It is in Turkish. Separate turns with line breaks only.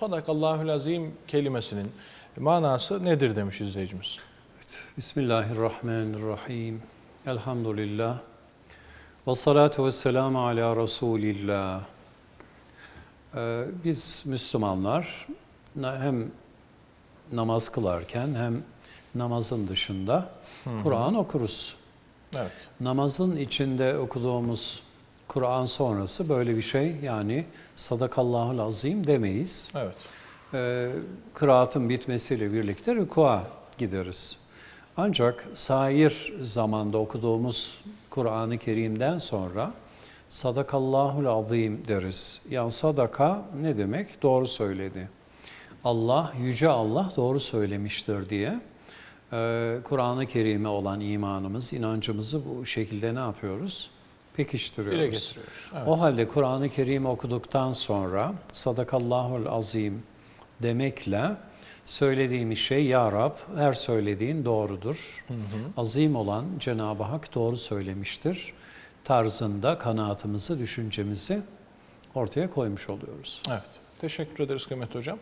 Sadakallahül azim kelimesinin manası nedir demiş izleyicimiz.
Bismillahirrahmanirrahim. Elhamdülillah. Ve salatu ve selamu ala Resulillah. Ee, biz Müslümanlar hem namaz kılarken hem namazın dışında Kur'an okuruz.
Evet.
Namazın içinde okuduğumuz Kur'an sonrası böyle bir şey yani sadakallahul azim demeyiz.
Evet.
Ee, kıraatın bitmesiyle birlikte rükua gideriz. Ancak sair zamanda okuduğumuz Kur'an-ı Kerim'den sonra sadakallahul azim deriz. Yani sadaka ne demek? Doğru söyledi. Allah, Yüce Allah doğru söylemiştir diye e, Kur'an-ı Kerim'e olan imanımız, inancımızı bu şekilde ne yapıyoruz? Pekiştiriyoruz.
Dile getiriyoruz. Evet.
O halde Kur'an-ı Kerim okuduktan sonra sadakallahul azim demekle söylediğimiz şey ya Rab her söylediğin doğrudur. Azim olan Cenab-ı Hak doğru söylemiştir tarzında kanaatimizi, düşüncemizi ortaya koymuş oluyoruz.
Evet. Teşekkür ederiz kıymetli hocam.